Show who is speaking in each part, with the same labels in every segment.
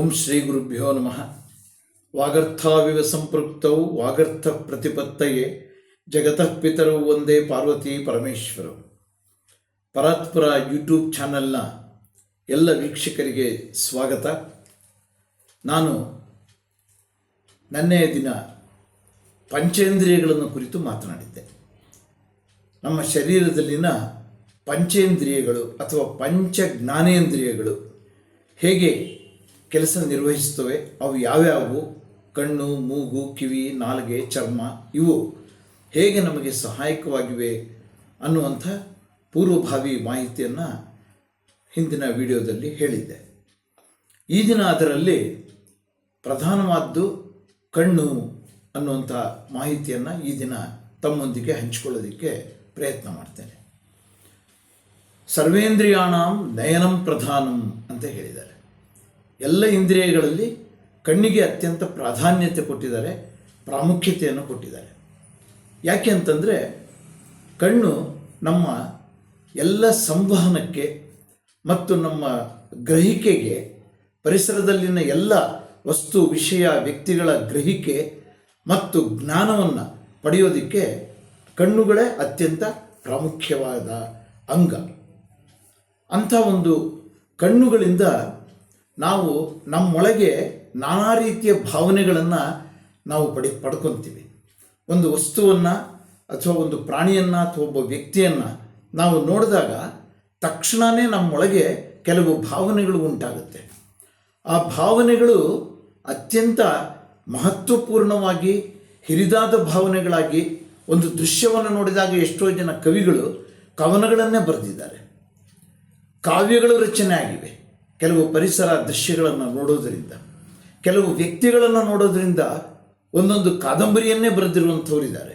Speaker 1: ಓಂ ಶ್ರೀ ಗುರುಭ್ಯೋ ನಮಃ. ವಾಗರ್ಥಾವಿವ ಸಂಪೃಕ್ತವು ವಾಗರ್ಥ ಪ್ರತಿಪತ್ತಯೇ, ಜಗತಃ ಪಿತರು ಒಂದೇ ಪಾರ್ವತಿ ಪರಮೇಶ್ವರು. ಪರಾತ್ಪರ ಯೂಟ್ಯೂಬ್ ಚಾನಲ್ನ ಎಲ್ಲ ವೀಕ್ಷಕರಿಗೆ ಸ್ವಾಗತ. ನಾನು ನನ್ನೆಯ ದಿನ ಪಂಚೇಂದ್ರಿಯಗಳನ್ನು ಕುರಿತು ಮಾತನಾಡಿದ್ದೆ. ನಮ್ಮ ಶರೀರದಲ್ಲಿನ ಪಂಚೇಂದ್ರಿಯಗಳು ಅಥವಾ ಪಂಚ ಜ್ಞಾನೇಂದ್ರಿಯಗಳು ಹೇಗೆ ಕೆಲಸ ನಿರ್ವಹಿಸ್ತವೆ ಅವು ಯಾವ್ಯಾವು? ಕಣ್ಣು, ಮೂಗು, ಕಿವಿ, ನಾಲ್ಗೆ, ಚರ್ಮ, ಇವು ಹೇಗೆ ನಮಗೆ ಸಹಾಯಕವಾಗಿವೆ ಅನ್ನುವಂಥ ಪೂರ್ವಭಾವಿ ಮಾಹಿತಿಯನ್ನು ಹಿಂದಿನ ವಿಡಿಯೋದಲ್ಲಿ ಹೇಳಿದ್ದೆ. ಈ ದಿನ ಅದರಲ್ಲಿ ಪ್ರಧಾನವಾದ್ದು ಕಣ್ಣು ಅನ್ನುವಂಥ ಮಾಹಿತಿಯನ್ನು ಈ ದಿನ ತಮ್ಮೊಂದಿಗೆ ಹಂಚಿಕೊಳ್ಳೋದಕ್ಕೆ ಪ್ರಯತ್ನ ಮಾಡ್ತೇನೆ. ಸರ್ವೇಂದ್ರಿಯಾಣಂ ನಯನಂ ಪ್ರಧಾನಂ ಅಂತ ಹೇಳಿದ್ದಾರೆ. ಎಲ್ಲ ಇಂದ್ರಿಯಗಳಲ್ಲಿ ಕಣ್ಣಿಗೆ ಅತ್ಯಂತ ಪ್ರಾಧಾನ್ಯತೆ ಕೊಟ್ಟಿದ್ದಾರೆ, ಪ್ರಾಮುಖ್ಯತೆಯನ್ನು ಕೊಟ್ಟಿದ್ದಾರೆ. ಯಾಕೆ ಅಂತಂದರೆ ಕಣ್ಣು ನಮ್ಮ ಎಲ್ಲ ಸಂವಹನಕ್ಕೆ ಮತ್ತು ನಮ್ಮ ಗ್ರಹಿಕೆಗೆ, ಪರಿಸರದಲ್ಲಿನ ಎಲ್ಲ ವಸ್ತು, ವಿಷಯ, ವ್ಯಕ್ತಿಗಳ ಗ್ರಹಿಕೆ ಮತ್ತು ಜ್ಞಾನವನ್ನು ಪಡೆಯೋದಕ್ಕೆ ಕಣ್ಣುಗಳೇ ಅತ್ಯಂತ ಪ್ರಾಮುಖ್ಯವಾದ ಅಂಗ. ಅಂಥ ಒಂದು ಕಣ್ಣುಗಳಿಂದ ನಾವು ನಮ್ಮೊಳಗೆ ನಾನಾ ರೀತಿಯ ಭಾವನೆಗಳನ್ನು ನಾವು ಪಡಿ, ಪಡ್ಕೊತೀವಿ. ಒಂದು ವಸ್ತುವನ್ನು ಅಥವಾ ಒಂದು ಪ್ರಾಣಿಯನ್ನು ಅಥವಾ ಒಬ್ಬ ವ್ಯಕ್ತಿಯನ್ನು ನಾವು ನೋಡಿದಾಗ ತಕ್ಷಣವೇ ನಮ್ಮೊಳಗೆ ಕೆಲವು ಭಾವನೆಗಳು ಉಂಟಾಗುತ್ತೆ. ಆ ಭಾವನೆಗಳು ಅತ್ಯಂತ ಮಹತ್ವಪೂರ್ಣವಾಗಿ ಹಿರಿದಾದ ಭಾವನೆಗಳಾಗಿ ಒಂದು ದೃಶ್ಯವನ್ನು ನೋಡಿದಾಗ ಎಷ್ಟೋ ಜನ ಕವಿಗಳು ಕವನಗಳನ್ನೇ ಬರೆದಿದ್ದಾರೆ. ಕಾವ್ಯಗಳು ರಚನೆ ಆಗಿವೆ ಕೆಲವು ಪರಿಸರ ದೃಶ್ಯಗಳನ್ನು ನೋಡೋದರಿಂದ, ಕೆಲವು ವ್ಯಕ್ತಿಗಳನ್ನು ನೋಡೋದರಿಂದ ಒಂದೊಂದು ಕಾದಂಬರಿಯನ್ನೇ ಬರೆದಿರುವಂಥವರಿದ್ದಾರೆ.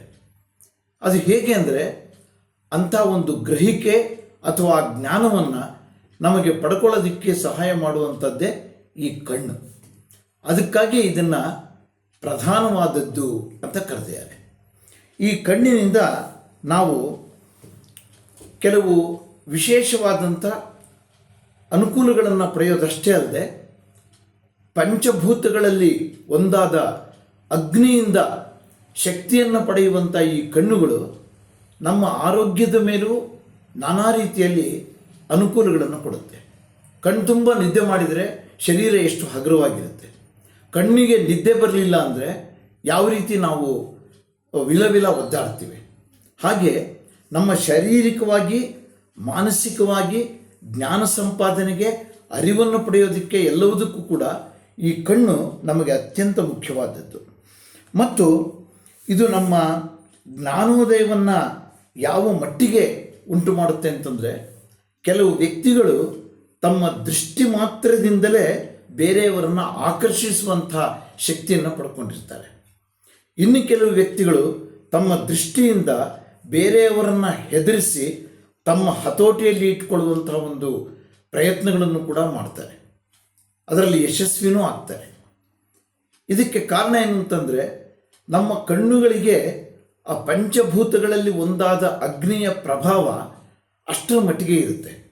Speaker 1: ಅದು ಹೇಗೆ ಅಂದರೆ, ಅಂಥ ಒಂದು ಗ್ರಹಿಕೆ ಅಥವಾ ಜ್ಞಾನವನ್ನು ನಮಗೆ ಪಡ್ಕೊಳ್ಳೋದಕ್ಕೆ ಸಹಾಯ ಮಾಡುವಂಥದ್ದೇ ಈ ಕಣ್ಣು. ಅದಕ್ಕಾಗಿ ಇದನ್ನು ಪ್ರಧಾನವಾದದ್ದು ಅಂತ ಕರೆದಿದ್ದಾರೆ. ಈ ಕಣ್ಣಿನಿಂದ ನಾವು ಕೆಲವು ವಿಶೇಷವಾದಂಥ ಅನುಕೂಲಗಳನ್ನು ಪಡೆಯೋದಷ್ಟೇ ಅಲ್ಲದೆ ಪಂಚಭೂತಗಳಲ್ಲಿ ಒಂದಾದ ಅಗ್ನಿಯಿಂದ ಶಕ್ತಿಯನ್ನು ಪಡೆಯುವಂಥ ಈ ಕಣ್ಣುಗಳು ನಮ್ಮ ಆರೋಗ್ಯದ ಮೇಲೂ ನಾನಾ ರೀತಿಯಲ್ಲಿ ಅನುಕೂಲಗಳನ್ನು ಕೊಡುತ್ತೆ. ಕಣ್ತುಂಬ ನಿದ್ದೆ ಮಾಡಿದರೆ ಶರೀರ ಎಷ್ಟು ಹಗುರವಾಗಿರುತ್ತೆ. ಕಣ್ಣಿಗೆ ನಿದ್ದೆ ಬರಲಿಲ್ಲ ಅಂದರೆ ಯಾವ ರೀತಿ ನಾವು ವಿಲವಿಲ ಒದ್ದಾಡ್ತೀವಿ. ಹಾಗೆ ನಮ್ಮ ಶಾರೀರಿಕವಾಗಿ, ಮಾನಸಿಕವಾಗಿ ಜ್ಞಾನ ಸಂಪಾದನೆಗೆ ಅರಿವನ್ನು ಪಡೆಯೋದಕ್ಕೆ ಎಲ್ಲವುದಕ್ಕೂ ಕೂಡ ಈ ಕಣ್ಣು ನಮಗೆ ಅತ್ಯಂತ ಮುಖ್ಯವಾದದ್ದು. ಮತ್ತು ಇದು ನಮ್ಮ ಜ್ಞಾನೋದಯವನ್ನು ಯಾವ ಮಟ್ಟಿಗೆ ಉಂಟು ಮಾಡುತ್ತೆ ಅಂತಂದರೆ, ಕೆಲವು ವ್ಯಕ್ತಿಗಳು ತಮ್ಮ ದೃಷ್ಟಿ ಮಾತ್ರದಿಂದಲೇ ಬೇರೆಯವರನ್ನು ಆಕರ್ಷಿಸುವಂಥ ಶಕ್ತಿಯನ್ನು ಪಡ್ಕೊಂಡಿರ್ತಾರೆ. ಇನ್ನು ಕೆಲವು ವ್ಯಕ್ತಿಗಳು ತಮ್ಮ ದೃಷ್ಟಿಯಿಂದ ಬೇರೆಯವರನ್ನು ಹೆದರಿಸಿ ತಮ್ಮ ಹತೋಟಿಯಲ್ಲಿ ಇಟ್ಕೊಳ್ಳುವಂತಹ ಒಂದು ಪ್ರಯತ್ನಗಳನ್ನು ಕೂಡ ಮಾಡ್ತಾರೆ. ಅದರಲ್ಲಿ ಯಶಸ್ವಿನೂ ಆಗ್ತಾರೆ. ಇದಕ್ಕೆ ಕಾರಣ ಏನು ಅಂತಂದರೆ, ನಮ್ಮ ಕಣ್ಣುಗಳಿಗೆ ಆ ಪಂಚಭೂತಗಳಲ್ಲಿ ಒಂದಾದ ಅಗ್ನಿಯ ಪ್ರಭಾವ ಅಷ್ಟರ ಮಟ್ಟಿಗೆ ಇರುತ್ತೆ.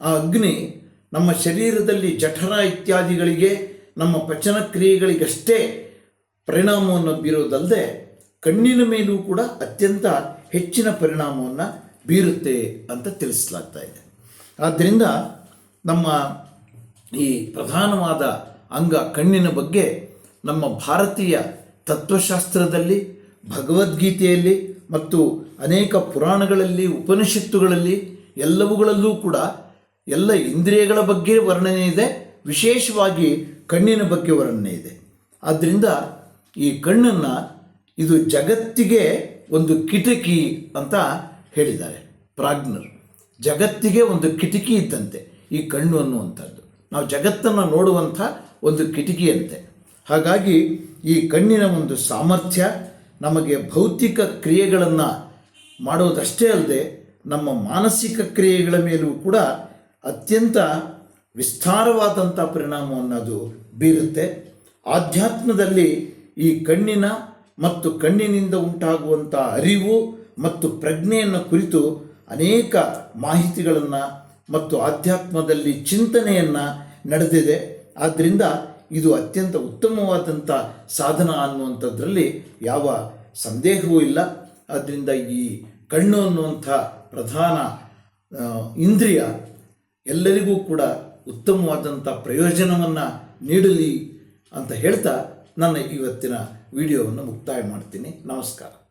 Speaker 1: ಆ ಅಗ್ನಿ ನಮ್ಮ ಶರೀರದಲ್ಲಿ ಜಠರ ಇತ್ಯಾದಿಗಳಿಗೆ, ನಮ್ಮ ಪಚನ ಕ್ರಿಯೆಗಳಿಗಷ್ಟೇ ಪರಿಣಾಮವನ್ನು ಬೀರೋದಲ್ಲದೆ ಕಣ್ಣಿನ ಮೇಲೂ ಕೂಡ ಅತ್ಯಂತ ಹೆಚ್ಚಿನ ಪರಿಣಾಮವನ್ನು ಬೀರುತ್ತೆ ಅಂತ ತಿಳಿಸಲಾಗ್ತಾ ಇದೆ. ಆದ್ದರಿಂದ ನಮ್ಮ ಈ ಪ್ರಧಾನವಾದ ಅಂಗ ಕಣ್ಣಿನ ಬಗ್ಗೆ ನಮ್ಮ ಭಾರತೀಯ ತತ್ವಶಾಸ್ತ್ರದಲ್ಲಿ, ಭಗವದ್ಗೀತೆಯಲ್ಲಿ ಮತ್ತು ಅನೇಕ ಪುರಾಣಗಳಲ್ಲಿ, ಉಪನಿಷತ್ತುಗಳಲ್ಲಿ ಎಲ್ಲವುಗಳಲ್ಲೂ ಕೂಡ ಎಲ್ಲ ಇಂದ್ರಿಯಗಳ ಬಗ್ಗೆ ವರ್ಣನೆ ಇದೆ. ವಿಶೇಷವಾಗಿ ಕಣ್ಣಿನ ಬಗ್ಗೆ ವರ್ಣನೆ ಇದೆ. ಆದ್ದರಿಂದ ಈ ಕಣ್ಣನ್ನು ಇದು ಜಗತ್ತಿಗೆ ಒಂದು ಕಿಟಕಿ ಅಂತ ಹೇಳಿದ್ದಾರೆ. ಪ್ರಾಜ್ಞರು. ಜಗತ್ತಿಗೆ ಒಂದು ಕಿಟಕಿ ಇದ್ದಂತೆ. ಈ ಕಣ್ಣು ಅನ್ನುವಂಥದ್ದು. ನಾವು ಜಗತ್ತನ್ನು ನೋಡುವಂಥ ಒಂದು ಕಿಟಕಿಯಂತೆ. ಹಾಗಾಗಿ ಈ ಕಣ್ಣಿನ ಒಂದು ಸಾಮರ್ಥ್ಯ ನಮಗೆ ಭೌತಿಕ ಕ್ರಿಯೆಗಳನ್ನು ಮಾಡೋದಷ್ಟೇ ಅಲ್ಲದೆ ನಮ್ಮ ಮಾನಸಿಕ ಕ್ರಿಯೆಗಳ ಮೇಲೂ ಕೂಡ ಅತ್ಯಂತ ವಿಸ್ತಾರವಾದಂಥ ಪರಿಣಾಮವನ್ನು ಅದು ಬೀರುತ್ತೆ. ಆಧ್ಯಾತ್ಮದಲ್ಲಿ ಈ ಕಣ್ಣಿನ ಮತ್ತು ಕಣ್ಣಿನಿಂದ ಉಂಟಾಗುವಂಥ ಅರಿವು ಮತ್ತು ಪ್ರಜ್ಞೆಯನ್ನು ಕುರಿತು ಅನೇಕ ಮಾಹಿತಿಗಳನ್ನು ಮತ್ತು ಆಧ್ಯಾತ್ಮದಲ್ಲಿ ಚಿಂತನೆಯನ್ನು ನಡೆದಿದೆ. ಆದ್ದರಿಂದ ಇದು ಅತ್ಯಂತ ಉತ್ತಮವಾದಂಥ ಸಾಧನ ಅನ್ನುವಂಥದ್ರಲ್ಲಿ ಯಾವ ಸಂದೇಹವೂ ಇಲ್ಲ. ಆದ್ದರಿಂದ ಈ ಕಣ್ಣು ಅನ್ನುವಂಥ ಪ್ರಧಾನ ಇಂದ್ರಿಯ ಎಲ್ಲರಿಗೂ ಕೂಡ ಉತ್ತಮವಾದಂಥ ಪ್ರಯೋಜನವನ್ನು ನೀಡಲಿ ಅಂತ ಹೇಳ್ತಾ ನನ್ನ ಇವತ್ತಿನ ವಿಡಿಯೋವನ್ನು ಮುಕ್ತಾಯ ಮಾಡ್ತೀನಿ. ನಮಸ್ಕಾರ.